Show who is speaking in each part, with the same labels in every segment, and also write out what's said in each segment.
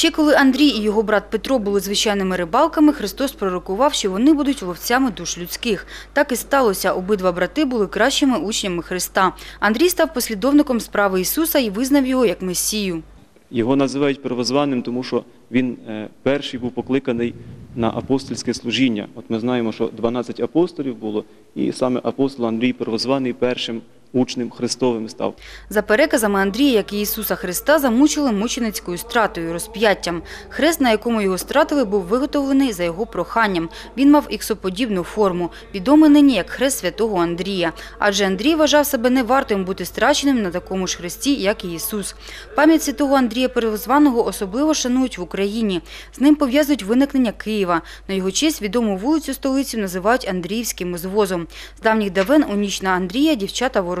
Speaker 1: Ще коли Андрій і його брат Петро були звичайними рибалками, Христос пророкував, що вони будуть ловцями душ людських. Так і сталося. Обидва брати були кращими учнями Христа. Андрій став послідовником справи Ісуса і визнав його як Месію.
Speaker 2: Його називають первозваним, тому що він е, перший був покликаний на апостольське служіння. От ми знаємо, що 12 апостолів було, і саме апостол Андрій Первозваний першим учнем Христовим став.
Speaker 1: За переказами Андрія, як і Ісуса Христа, замучили мученицькою стратою, розп'яттям. Хрест, на якому його стратили, був виготовлений за його проханням. Він мав іксоподібну форму, відомий нині як хрест святого Андрія. Адже Андрій вважав себе не вартим бути страченим на такому ж хресті, як і Ісус. Пам'ять святого Андрія Первозваного особливо шанують в Україні. З ним пов'язують виникнення Києва. На його честь відому вулицю столицю називають Андріївським узвозом. З давніх давен у ніч на Андрія дівчата ворожили.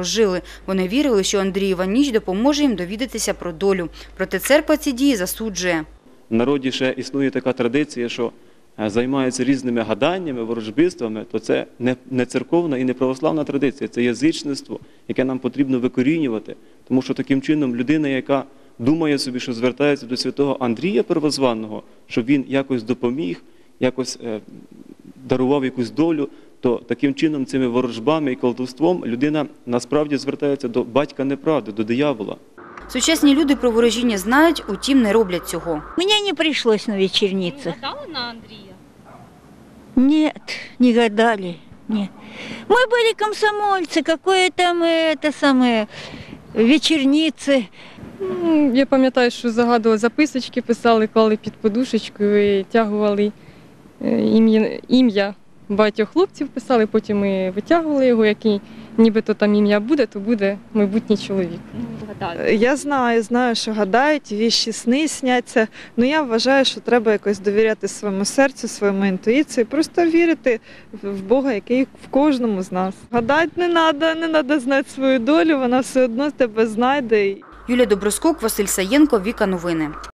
Speaker 1: Вони вірили, що Андрієва ніч допоможе їм довідатися про долю. Проте церква ці дії засуджує.
Speaker 2: В народі ще існує така традиція, що е, займаються різними гаданнями, ворожбиствами, то це не, церковна і не православна традиція, це язичництво, яке нам потрібно викорінювати. Тому що таким чином людина, яка думає собі, що звертається до святого Андрія Первозванного, щоб він якось допоміг, якось е, дарував якусь долю, то таким чином, цими ворожбами і колдовством людина насправді звертається до батька неправди, до диявола.
Speaker 1: Сучасні люди про ворожіння знають, утім не роблять цього.
Speaker 3: Мне не пришлось на вечерницах.
Speaker 4: Гадали на Андрія?
Speaker 3: Нет, не гадали. Нет. Мы были комсомольцы, какое там э, это самое вечерницы.
Speaker 5: М, Я пам'ятаю, що загадували записочки, писали, клали під подушечкою і тягували е, ім'я, ім'я багатьох хлопців, писали, потім ми витягували його, який нібито там ім'я буде, то буде майбутній чоловік.
Speaker 6: Я знаю, знаю, що гадають, віщі сни сняться. Ну я вважаю, що треба якось довіряти своєму серцю, своєму інтуїції, просто вірити в в Бога, який в кожному з нас. Гадати не треба, не треба знати свою долю, вона все одно тебе знайде.
Speaker 1: Юлія Доброскок, Василь Саєнко, Віка Новини.